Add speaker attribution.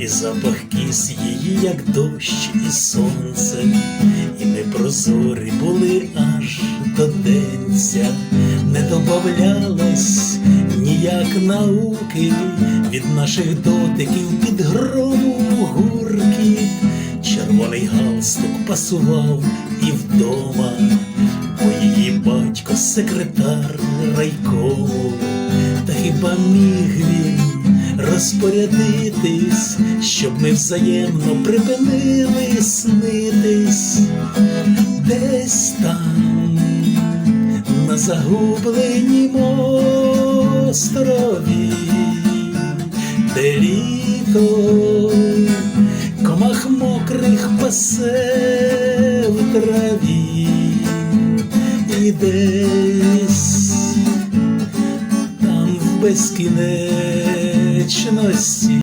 Speaker 1: і запах кіс її, як дощ і сонце, і ми прозорі були аж до денця, не добавлялось ніяк науки від наших дотиків під грому гуркіт. Червоний галстук пасував і вдома, бо її батько секретар райкому, та хіба міг він розпорядитись, щоб ми взаємно припинили снитись десь там на загубленім острові, де літо комах мокрих пасе в траві. І десь там в noite assim. nos